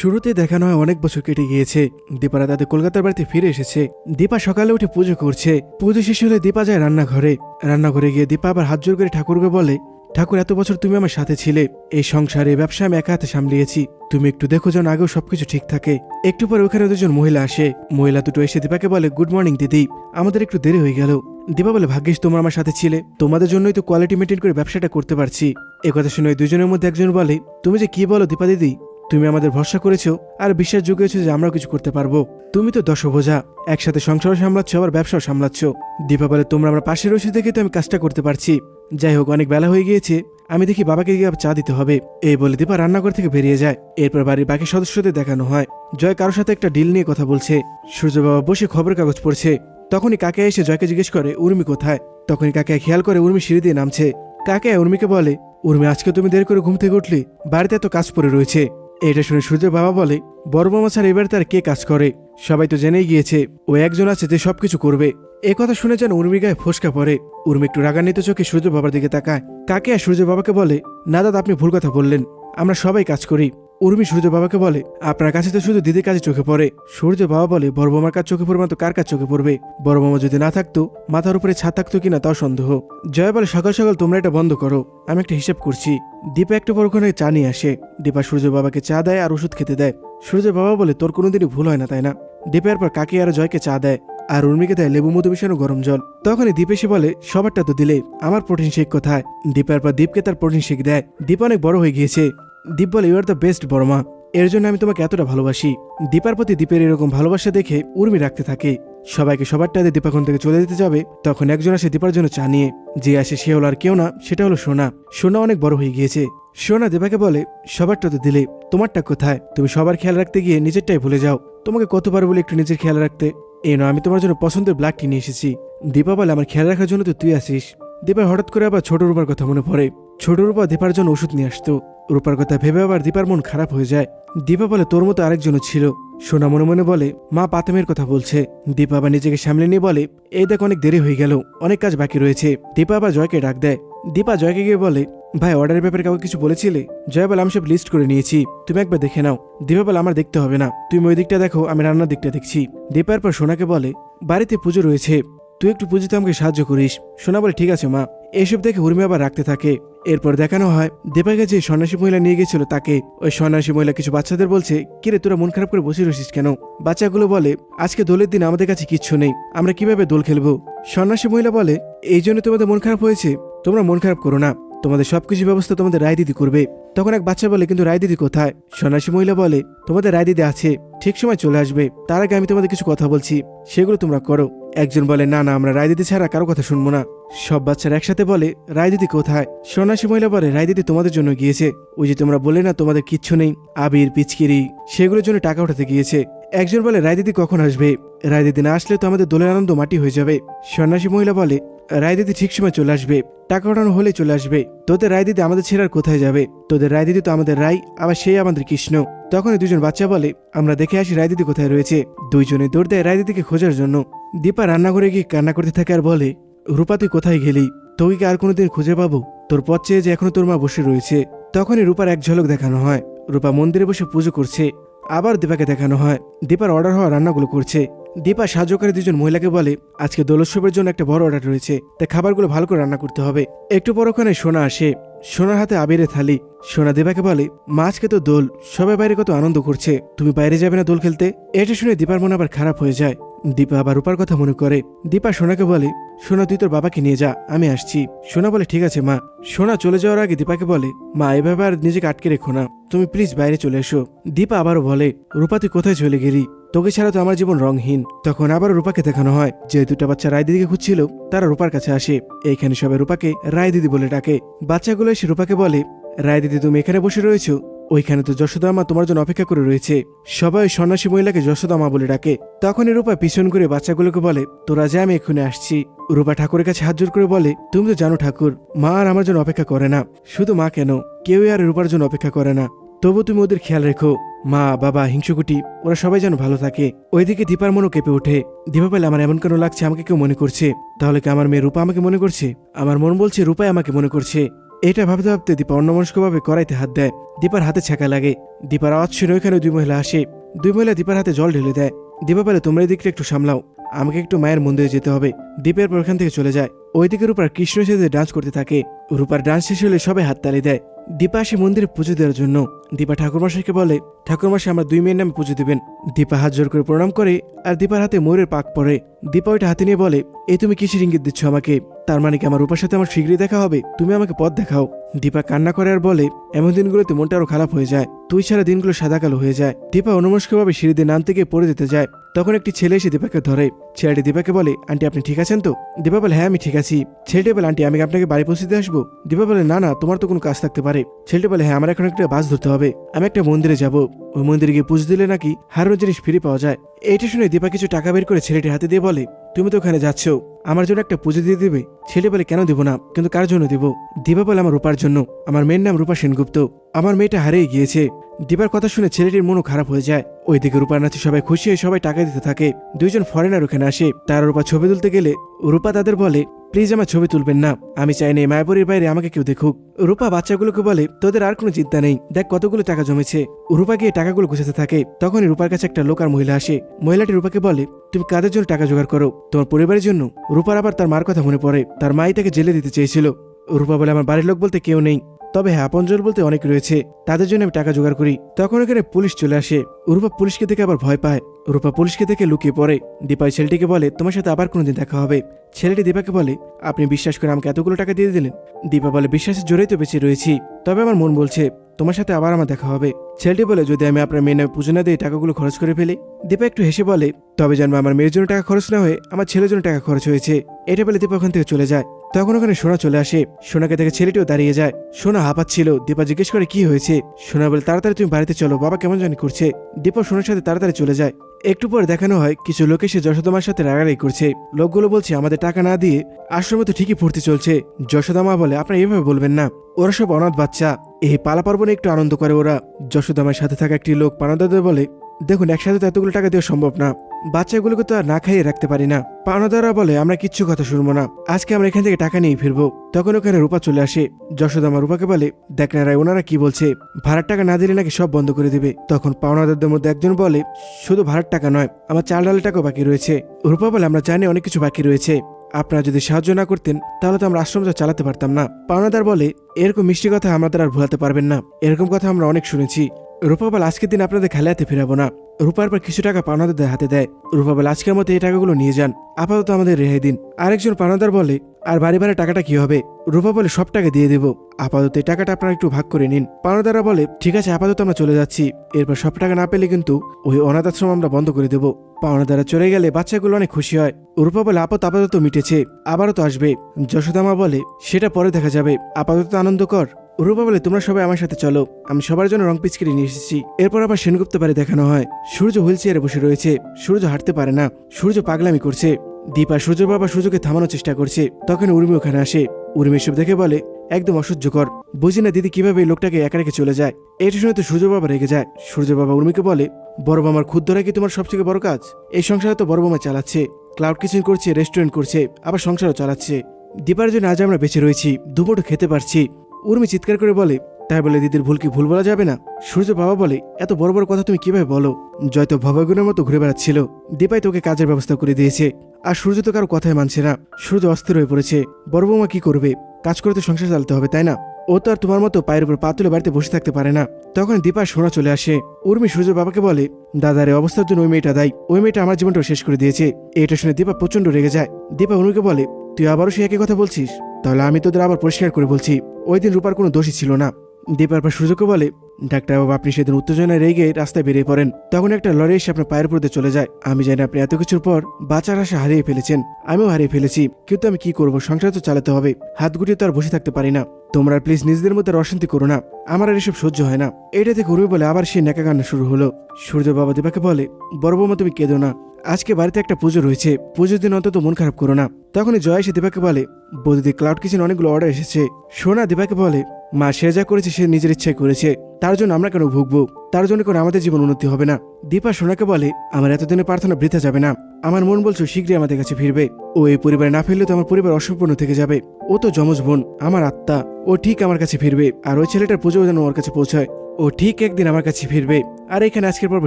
শুরুতে দেখানো হয় অনেক বছর কেটে গিয়েছে। দীপারা তাদের কলকাতার বাড়িতে ফিরে এসেছে। দীপা সকালে উঠে পুজো করছে। পুজো শেষ হলে দীপা যায় রান্নাঘরে। রান্নাঘরে গিয়ে দীপা আবার হাত জোর করে ঠাকুরকে বলে, ঠাকুর, এত বছর তুমি আমার সাথে ছিলে। এই সংসারে ব্যবসা আমি একা হাতে সামলিয়েছি। তুমি একটু দেখো যেন আগেও সবকিছু ঠিক থাকে। একটু পরে ওখানে দুজন মহিলা আসে। মহিলা দুটো এসে দীপাকে বলে, গুড মর্নিং, দিদি। আমাদের একটু দেরি হয়ে গেল। দীপা বলে, ভাগ্যিস তোমরা আমার সাথে ছিলে। তোমাদের জন্যই তো কোয়ালিটি মেনটেন করে ব্যবসাটা করতে পারছি। এ কথা শুনে দুজনের মধ্যে একজন বলে, তুমি যে কি বলো দীপা দিদি? তুমি আমাদের ভরসা করেছ আর বিশ্বাস জুগিয়েছো যে আমরাও কিছু করতে পারব। তুমি তো দশ বোঝা একসাথে সংসারও সামলাচ্ছ, আবার ব্যবসাও সামলাচ্ছ। দীপা বলে, তোমরা আমরা পাশে রয়েছে দেখে তো আমি কাজটা করতে পারছি। যাই হোক, অনেক বেলা হয়ে গিয়েছে। আমি দেখি বাবাকে গিয়ে চা দিতে হবে। এই বলে দীপা রান্নাঘর থেকে বেরিয়ে যায়। এরপর বাড়ির বাকি সদস্যদের দেখানো হয়। জয় কারোর সাথে একটা ডিল নিয়ে কথা বলছে। সূর্য বাবা বসে খবরের কাগজ পড়ছে। তখনই কাকে এসে জয়কে জিজ্ঞেস করে, উর্মি কোথায়? তখনই কাকে খেয়াল করে উর্মি সিঁড়ি দিয়ে নামছে। কাকে? উর্মিকে বলে, উর্মি, আজকে তুমি দেরি করে ঘুম থেকে উঠলি। বাড়িতে এত কাজ পড়ে রয়েছে। এটা শুনে সূর্যের বাবা বলে, বড় মামা ছাড়া এবার তার কে কাজ করে? সবাই তো জেনেই গিয়েছে, ও একজন আছে যে সবকিছু করবে। এ কথা শুনে যেন উর্মি গায়ে ফোসকা পড়ে। উর্মি একটু রাগান্বিত চোখে সূর্য বাবার দিকে তাকায়। কাকে আর সূর্য বাবাকে বলে, না দাদা, আপনি ভুল কথা বললেন। আমরা সবাই কাজ করি। উর্মি সূর্য বাবাকে বলে, আপনার কাছে তো শুধু দিদির কাছে চোখে পড়ে। সূর্য বাবা বলে, বড় মামার কাজ চোখে পড়বে তো কার কাজ চোখে পড়বে? বড় মামা যদি না থাকতো, মাথার উপরে ছাদ থাকতো কিনা তাও সন্দেহ। জয় বলে, সকাল সকাল তোমরা এটা বন্ধ করো। আমি একটা হিসাব করছি। দীপা একটু পর ওখানে চা নিয়ে আসে। দীপা সূর্য বাবাকে চা দেয় আর ওষুধ খেতে দেয়। সূর্য বাবা বলে, তোর কোনোদিনই ভুল হয় না, তাই না? দীপের পর কাকি আর জয়কে চা দেয় আর উর্মিকে দেয় লেবু মধু মিশানো গরম জল। তখনই এসে বলে, সবারটা তো দিলে, আমার প্রোটিন শেক কোথায়? দীপের পর দীপকে তার প্রোটিন শেক দেয়। দীপ অনেক বড় হয়ে গিয়েছে। দীপ বলে ইউ আর দ্য বেস্ট বড় মা এর জন্য আমি তোমাকে এতটা ভালোবাসি। দীপার প্রতি দীপের এরকম ভালোবাসা দেখে উর্মি রাখতে থাকে। সবাইকে সবারটা দিয়ে দীপাখন থেকে চলে যেতে যাবে। তখন একজন আসে দীপার জন্য চা নিয়ে। যে আসে সে হলো আর কেউ না, সেটা হলো সোনা। সোনা অনেক বড় হয়ে গিয়েছে। সোনা দীপাকে বলে, সবারটা তো দিলে, তোমারটা কোথায়? তুমি সবার খেয়াল রাখতে গিয়ে নিজেরটাই ভুলে যাও। তোমাকে কতবার বলে একটু নিজের খেয়াল রাখতে। এই নয় আমি তোমার জন্য পছন্দের ব্ল্যাক টি নিয়ে এসেছি। দীপা বলে, আমার খেয়াল রাখার জন্য তো তুই আসিস। দীপার হঠাৎ করে আবার ছোট রূপার কথা মনে পড়ে। ছোট রূপা দীপার জন্য ওষুধ নিয়ে আসতো। রূপার কথা ভেবে আবার দীপার মন খারাপ হয়ে যায়। দীপা বলে, তোর মতো আরেকজনও ছিল। সোনা মনে মনে বলে, মা পাতামের কথা বলছে। দীপা আবার নিজেকে সামলে নিয়ে বলে, এই দেখ, অনেক দেরি হয়ে গেল। অনেক কাজ বাকি রয়েছে। দীপা আবার জয়কে ডাক দেয়। দীপা জয়কে গিয়ে বলে, ভাই, অর্ডারের ব্যাপারে কাউকে কিছু বলেছিলে? জয় বলে, আমি সব লিস্ট করে নিয়েছি। তুমি একবার দেখে নাও। দীপা বলে, আমার দেখতে হবে না। তুমি ওই দিকটা দেখো, আমি রান্নার দিকটা দেখছি। দীপার পর সোনাকে বলে, বাড়িতে পুজো রয়েছে। তুই একটু পুজোতে আমাকে সাহায্য করিস। সোনা বলে, ঠিক আছে, মা। এসব দেখে উর্মি আবার রাখতে থাকে। এরপর দেখানো হয়, দীপাকে যে সন্ন্যাসী মহিলা নিয়ে গেছিল তাকে। ওই সন্ন্যাসী মহিলা কিছু বাচ্চাদের বলছে কিরে তোরা মন খারাপ করে বসে রয়েছিস কেন? বাচ্চাগুলো বলে, আজকে দোলের দিন আমাদের কাছে কিচ্ছু নেই, আমরা কীভাবে দোল খেলব? সন্ন্যাসী মহিলা বলে, এই জন্য তোমাদের মন খারাপ হয়েছে? তোমরা মন খারাপ করো না। তোমাদের সবকিছু ব্যবস্থা তোমাদের রায় দিদি করবে। তখন এক বাচ্চা বলে, কিন্তু রায় দিদি কোথায়? সন্ন্যাসী মহিলা বলে, তোমাদের রায় দিদি আছে, ঠিক সময় চলে আসবে। তার আগে আমি তোমাদের কিছু কথা বলছি, সেগুলো তোমরা করো। একজন বলে, না না, আমরা রায় দিদি ছাড়া কারও কথা শুনব না। সব বাচ্চারা একসাথে বলে রায় দিদি কোথায়? সন্ন্যাসী মহিলা বলে রায় দিদি তোমাদের জন্য গিয়েছে। ওই যে তোমরা বলে না, তোমাদের কিচ্ছু নেই। আবির, পিচকিরি, সেগুলোর জন্য টাকা উঠাতে গিয়েছে। একজন বলে রায় দিদি কখন আসবে? রায় দিদি না আসলে তো আমাদের দোলের আনন্দ মাটি হয়ে যাবে। সন্ন্যাসী মহিলা বলে রায় দিদি ঠিক সময় চলে আসবে। টাকা ওঠানো হলে চলে আসবে। তোদের রায় দিদি আমাদের ছেড়ে আর কোথায় যাবে? তোদের রায় দিদি তো আমাদের রায়, আবার সেই আমাদের কৃষ্ণ। তখনই দুজন বাচ্চা বলে, আমরা দেখে আসি রায় দিদি কোথায় রয়েছে। দুইজনে দৌড় দেয় রায় দিদিকে খোঁজার জন্য। দীপা রান্নাঘরে গিয়ে কান্না করতে থাকে আর বলে, রূপা, তুই কোথায় গেলি? তোকে কি আর কোনোদিন খুঁজে পাবো? তোর পথ চেয়ে যে এখনও তোর মা বসে রয়েছে। তখনই রূপার এক ঝলক দেখানো হয়। রূপা মন্দিরে বসে পুজো করছে। আবার দীপাকে দেখানো হয়। দীপার অর্ডার হওয়া রান্নাগুলো করছে। দীপা সাহায্যকারী দুজন মহিলাকে বলে, আজকে দোলোৎসবের জন্য একটা বড় অর্ডার রয়েছে। তাই খাবারগুলো ভালো করে রান্না করতে হবে। একটু পর ওখানে সোনা আসে। সোনার হাতে আবিরে থালি। সোনা দীপাকে বলে মাছকে তো দোল। সবাই বাইরে কত আনন্দ করছে। তুমি বাইরে যাবে না দোল খেলতে? এটা শুনে দীপার মন আবার খারাপ হয়ে যায়। দীপা আবার রূপার কথা মনে করে। দীপা সোনাকে বলে, সোনা, তুই তোর বাবাকে নিয়ে যা, আমি আসছি। সোনা বলে, ঠিক আছে, মা। সোনা চলে যাওয়ার আগে দীপাকে বলে, মা, এভাবে আর নিজেকে আটকে রেখো না। তুমি প্লিজ বাইরে চলে এসো। দীপা আবারও বলে, রূপা, তুই কোথায় চলে গেলি? তোকে ছাড়া তো আমার জীবন রংহীন তখন আবার রূপাকে দেখানো হয়। যে দুটা বাচ্চা রায় দিদিকে খুঁজছিল, তারা রূপার কাছে আসে। এইখানে সবাই রূপাকে রায় দিদি বলে ডাকে। বাচ্চাগুলো এসে রূপাকে বলে, রায় দিদি, তুমি এখানে বসে রয়েছো? ওইখানে তো যশোদা মা তোমার জন্য অপেক্ষা করে রয়েছে। সবাই সন্ন্যাসী মহিলাকে যশোদা মা বলে ডাকে। তখনই রূপা পিছন করে বাচ্চাগুলোকে বলে, তোরা যে, আমি এক্ষুনি আসছি। রূপা ঠাকুরের কাছে হাত জোর করে বলে, তুমি তো জানো ঠাকুর, মা আর আমার জন্য অপেক্ষা করে না। শুধু মা কেন? কেউই আর রূপার জন্য অপেক্ষা করে না। তবু তুমি ওদের খেয়াল রেখো। মা, বাবা, হিংসুকুটি, ওরা সবাই যেন ভালো থাকে। ওইদিকে দীপার মনও কেঁপে ওঠে। দীপা পেলে আমার এমন কেন লাগছে? আমাকে কেউ মনে করছে? তাহলে কি আমার মেয়ে রূপা আমাকে মনে করছে? আমার মন বলছে, রূপাই আমাকে মনে করছে। এটা ভাবতে ভাবতে দীপা অন্যমনস্কভাবে করাইতে হাত দেয়। দীপার হাতে ছেঁকা লাগে। দীপার আওয়াজ শুনে ওইখানে দুই মহিলা আসে। দুই মহিলা দীপার হাতে জল ঢেলে দেয়। দীপা বলে, তোমরা এদিকটা একটু সামলাও। আমাকে একটু মায়ের মন্দিরে যেতে হবে। দীপের পর ওখান থেকে চলে যায়। ওই দিকে রূপার কৃষ্ণ সেজে ডান্স করতে থাকে। রূপার ডান্স শেষ হলে সবাই হাততালি দেয়। দীপা আসে মন্দিরে পুজো দেওয়ার জন্য। দীপা ঠাকুরমশাইকে বলে, ঠাকুরমশাই, আমরা দুই মেয়ের নামে পুজো দিবেন। দীপা হাত জোর করে প্রণাম করে আর দীপার হাতে ময়ূরের পাক পরে। দীপা ওইটা হাতে নিয়ে বলে, এ তুমি কিসের ইঙ্গিত দিচ্ছ আমাকে? তার মানে কি আমার রূপার সাথে আমার শীঘ্রই দেখা হবে? তুমি আমাকে পথ দেখাও। দীপা কান্না করে আর বলে, এমন দিনগুলোতে মনটা আরও খারাপ হয়ে যায়। তুই ছাড়া দিনগুলো সাদা কালো হয়ে যায়। দীপা অনুমস্কভাবে সিঁড়ি দিয়ে নাম থেকে পড়ে যেতে যায়। তখন একটি ছেলে এসে দীপাকে ধরে। ছেলেটি দীপাকে বলে, আন্টি, আপনি ঠিক আছেন তো? দীপা বলে হ্যাঁ আমি ঠিক আছি। ছেলেটি বলে, আন্টি, আমি আপনাকে বাড়ি পৌঁছে দিয়ে আসব? দীপা বলে, না না, তোমার তো কোনো কাজ থাকতে পারে। ছেলেটি বলে হ্যাঁ আমার এখন একটা বাস ধরতে হবে। আমি একটা মন্দিরে যাব। ওই মন্দিরে গিয়ে পুজো দিলে নাকি হারানো জিনিস ফিরে পাওয়া যায়? এইটা শুনে দীপা কিছু টাকা বের করে ছেলেটি হাতে দিয়ে বলে, তুমি তো ওখানে যাচ্ছ। আমার জন্য একটা পুজো দিয়ে দিবে? ছেলে বলে, কেন দিব না? কিন্তু কার জন্য দিব? দীপা বলে, আমার রূপার জন্য। আমার মেয়ের নাম রূপা সেনগুপ্ত। আমার মেয়েটা হারিয়ে গিয়েছে। দীপার কথা শুনে ছেলেটির মনও খারাপ হয়ে যায়। ওইদিকে রূপার নাচে সবাই খুশি হয়ে সবাই টাকা দিতে থাকে। দুইজন ফরেনার ওখানে আসে। তারা রূপা ছবি তুলতে গেলে রূপা তাদের বলে প্লিজ আমার ছবি তুলবেন না। আমি চাই না মায়াপুরীর বাইরে আমাকে কেউ দেখুক। রূপা বাচ্চাগুলোকে বলে, তোদের আর কোনো চিন্তা নেই। দেখ কতগুলো টাকা জমেছে। রূপা গিয়ে টাকাগুলো গুছাতে থাকে। তখনই রূপার কাছে একটা লোক আর মহিলা আসে। মহিলাটি রূপাকে বলে, তুমি কাদের জন্য টাকা জোগাড় করো? তোমার পরিবারের জন্য? রূপার আবার তার মার কথা মনে পড়ে। তার মাই তাকে জেলে দিতে চেয়েছিল। রূপা বলে, আমার বাড়ির লোক বলতে কেউ নেই। তবে হ্যাঁ আপনজন বলতে অনেক রয়েছে। তাদের জন্য আমি টাকা জোগাড় করি। তখন এখানে পুলিশ চলে আসে। রূপা পুলিশকে দেখে আবার ভয় পায়। রূপা পুলিশকে দেখে লুকিয়ে পড়ে। দীপাই ছেলেটিকে বলে, তোমার সাথে আবার কোনোদিন দেখা হবে? ছেলেটি দীপাকে বলে, আপনি বিশ্বাস করে আমাকে এতগুলো টাকা দিয়ে দিলেন? দীপা বলে, বিশ্বাসের জোরেই তো বেঁচে রয়েছি। তবে আমার মন বলছে, তোমার সাথে আবার আমার দেখা হবে। ছেলেটি বলে, যদি আমি আপনার মেয়ে নামে পুজো না দিয়ে টাকাগুলো খরচ করে ফেলি? দীপা একটু হেসে বলে, তবে জানব আমার মেয়ের জন্য টাকা খরচ না হয়ে আমার ছেলের জন্য টাকা খরচ হয়েছে। এটা বলে দীপা ওখান থেকে চলে যায়। তখন ওখানে সোনা চলে আসে। সোনাকে দেখে ছেলেটিও দাঁড়িয়ে যায়। সোনা হাঁপাচ্ছিল। দীপা জিজ্ঞেস করে, কি হয়েছে? সোনা বলে, তাড়াতাড়ি তুমি বাড়িতে চলো, বাবা কেমন জানি করছে। দীপা সোনার সাথে তাড়াতাড়ি চলে যায়। একটু পর দেখানো হয়, কিছু লোক এসে যশোদামার সাথে রাগারাগি করছে। লোকগুলো বলছে, আমাদের টাকা না দিয়ে আশ্রমে তো ঠিকই ফুর্তি চলছে। যশোদামা বলে, আপনারা এভাবে বলবেন না। ওরা সব অনাথ বাচ্চা। এই পালা পার্বণে একটু আনন্দ করে ওরা। যশোদামার সাথে থাকা একটি লোক পানাদাদা বলে দেখুন, একসাথে তো এতগুলো টাকা দেওয়া সম্ভব না। বাচ্চাগুলোকে তো আর না খাইয়ে রাখতে পারি না। পাওনাদাররা বলে, আমরা কিচ্ছু কথা শুনব না। আজকে আমরা এখান থেকে টাকা নিয়ে ফিরবো। তখন ওখানে রূপা চলে আসে। যশোদামা রূপাকে বলে, দেখ না রায়, ওনারা কি বলছে? ভাড়ার টাকা না দিলে নাকি সব বন্ধ করে দিবে? তখন পাওনাদারদের মধ্যে একজন বলে, শুধু ভাড়ার টাকা নয়, আমার চাল ডালের টাকাও বাকি রয়েছে। রূপা বলে, আমরা জানি অনেক কিছু বাকি রয়েছে। আপনারা যদি সাহায্য না করতেন, তাহলে তো আমরা আশ্রমটা চালাতে পারতাম না। পাওনাদার বলে, এরকম মিষ্টি কথা আমাদের আর ভুলাতে পারবেন না। এরকম কথা আমরা অনেক শুনেছি। রূপা বলে, আজকের দিন আপনাদের খেলাতে ফেরাবো না। রূপার পর কিছু টাকা পাওনাদারদের হাতে দেয়। রূপা বলে, আজকের মতো এই টাকাগুলো নিয়ে যান। আপাতত আমাদের রেহাই দিন। আরেকজন পাওনাদার বলে, আর বাড়ি বাড়ি টাকাটা কি হবে? রূপা বলে, সব টাকা দিয়ে দেবো। আপাতত এই টাকাটা আপনারা একটু ভাগ করে নিন। পাওনাদাররা বলে, ঠিক আছে, আপাতত আমরা চলে যাচ্ছি। এরপর সব টাকা না পেলে কিন্তু ওই অনাথ আশ্রম আমরা বন্ধ করে দেবো। পাওনাদাররা চলে গেলে বাচ্চাগুলো অনেক খুশি হয়। রূপা বলে আপত আপাতত মিটেছে। আবারও তো আসবে। যশোদামা বলে, সেটা পরে দেখা যাবে। আপাতত আনন্দ কর। রূপা বলে, তোমরা সবাই আমার সাথে চলো। আমি সবার জন্য রং পিচকিরি নিয়ে এসেছি। এরপর আবার সেনগুপ্ত বাড়ি দেখানো হয়। সূর্য হুইল চেয়ারে বসে রয়েছে। সূর্য হাঁটতে পারে না। সূর্য পাগলামি করছে। দীপা সূর্য বাবা সূর্যকে থামানোর চেষ্টা করছে। তখন উর্মি ওখানে আসে। উর্মি সব দেখে বলে, একদম অসহ্যকর। বুঝি না দিদি কীভাবে এই লোকটাকে একা রেখে চলে যায়? এটা শুনে তো সূর্য বাবা রেগে যায়। সূর্য বাবা উর্মিকে বলে, বড় মামার ক্ষুদ্র কি তোমার সবথেকে বড় কাজ? এই সংসারে তো বড় মামা চালাচ্ছে। ক্লাউড কিচেন করছে, রেস্টুরেন্ট করছে, আবার সংসারও চালাচ্ছে। দীপার জন্য আজ আমরা বেঁচে রয়েছি দুপুরও খেতে পারছি। উর্মি চিৎকার করে বলে, তাই বলে দিদির ভুল কি ভুল বলা যাবে না? সূর্য বাবা বলে, এত বড় বড় কথা তুমি কীভাবে বলো? জয় তো ভবাগুনের মতো ঘুরে বেড়াচ্ছিল। দীপাই তোকে কাজের ব্যবস্থা করে দিয়েছে, আর সূর্য তো কারও কথাই মানছে না। সূর্য অস্থির হয়ে পড়েছে, বড় বৌমা কি করবে? কাজ করে তো সংসার চালাতে হবে, তাই না? ও তো আর তোমার মতো পায়ের উপর পা তুলে বাড়িতে বসে থাকতে পারে না। তখন দীপা সোনা চলে আসে। উর্মি সূর্য বাবাকে বলে দাদার অবস্থার জন্য ওই মেয়েটা দায়ী। ওই মেয়েটা আমার জীবনটাও শেষ করে দিয়েছে। এটা শুনে দীপা প্রচণ্ড রেগে যায়। দীপা উর্মিকে বলে, তুই আবারও সে একই কথা বলছিস? তাহলে আমি তোদের আবার পরিষ্কার করে বলছি, ওই দিন রূপার কোনো দোষই ছিল না। দীপার পর সূর্যকে বলে, ডাক্তারবাবু, আপনি সেদিন উত্তেজনায় রেগে রাস্তায় বেরিয়ে পড়েন। তখন একটা লরি এসে আপনার পায়ের দিয়ে চলে যায়। আমি জানি আপনি এত কিছুর পর বাঁচার আশা হারিয়ে ফেলেছেন। আমিও হারিয়ে ফেলেছি। কিন্তু আমি কি করব? সংসার তো চালাতে হবে। হাত গুটিয়ে তো আর বসে থাকতে পারি না। তোমরা প্লিজ নিজেদের মধ্যে অশান্তি করো না। আমার আর এসব সহ্য হয় না। এটা থেকে উর্মি বলে আবার সেই নেকা কান্না শুরু হলো। সূর্য বাবা দীপাকে বলে, বড় বৌমা, তুমি কেঁদো না। আজকে বাড়িতে একটা পুজো রয়েছে। পুজোর দিন অন্তত মন খারাপ করো না। তখনই জয় এসে দীপাকে বলে বৌদিদি ক্লাউড কিচেন অনেকগুলো অর্ডার এসেছে। সোনা দীপাকে বলে, মা, সে যা করেছে, সে নিজের ইচ্ছায় করেছে। তার জন্য আমরা কেন ভুগবো? তার জন্য কোনো আমাদের জীবন উন্নতি হবে না? দীপা সোনাকে বলে, আমার এতদিনে প্রার্থনা বৃথা যাবে না। আমার মন বলছো শীঘ্রই আমাদের কাছে ফিরবে। ও এই পরিবারে না ফিরলে তো আমার পরিবার অসম্পূর্ণ থেকে যাবে। ও তো যমজ বোন, আমার আত্মা। ও ঠিক আমার কাছে ফিরবে। আর ওই ছেলেটার পুজো যেন ওর কাছে পৌঁছায়। ও ঠিক একদিন আমার কাছে ফিরবে। আর এখানে আজকের পর্ব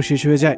শেষ হয়ে যায়।